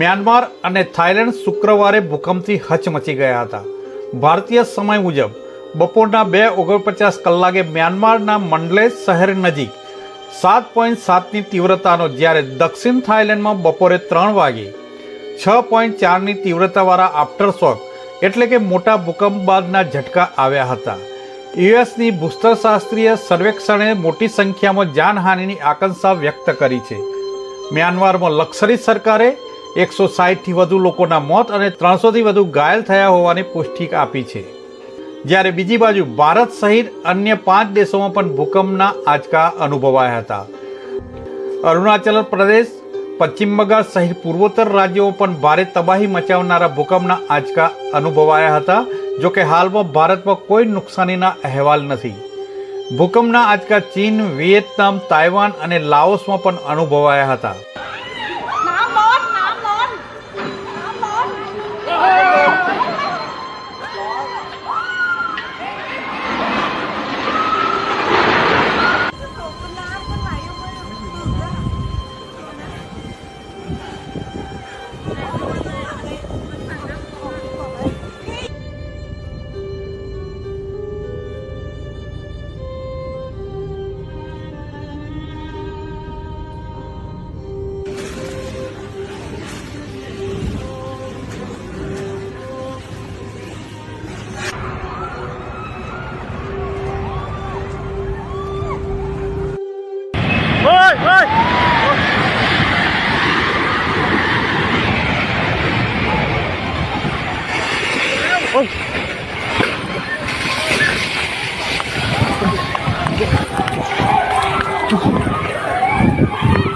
Myanmar અને Thailand શુક્રવારે ભૂકંપથી હચમચી ગયા હતા. ભારતીય સમય મુજબ બપોરના બે ઓગણપચાસ કલાકે મ્યાનમારના મંડલે શહેર નજીક સાત પોઈન્ટ સાતની તીવ્રતાનો જ્યારે દક્ષિણ થાઇલેન્ડમાં બપોરે ત્રણ વાગે, છ પોઈન્ટ ચારની તીવ્રતાવાળા આફ્ટરશોક એટલે કે મોટા ભૂકંપ બાદના ઝટકા આવ્યા હતા. યુએસની ભૂસ્તરશાસ્ત્રીય સર્વેક્ષણે મોટી સંખ્યામાં જાનહાનિની આકાંક્ષા વ્યક્ત કરી છે. મ્યાનમારમાં લક્ષરી સરકારે એકસો સાહીઠથી વધુ લોકોના મોત અને ત્રણસોથી વધુ ઘાયલ થયા હોવાની પુષ્ટિ આપી છે. જ્યારે બીજી બાજુ ભારત સહિત અન્ય પાંચ દેશોમાં પણ ભૂકંપના આંચકા અનુભવાયા હતા. અરુણાચલ પ્રદેશ, પશ્ચિમ બંગાળ સહિત પૂર્વોત્તર રાજ્યોમાં પણ ભારે તબાહી મચાવનારા ભૂકંપના આંચકા અનુભવાયા હતા, જો કે હાલમાં ભારતમાં કોઈ નુકસાનીના અહેવાલ નથી. ભૂકંપના આંચકા ચીન, વિયેતનામ, તાઇવાન અને લાઓસમાં પણ અનુભવાયા હતા. ハハハハ!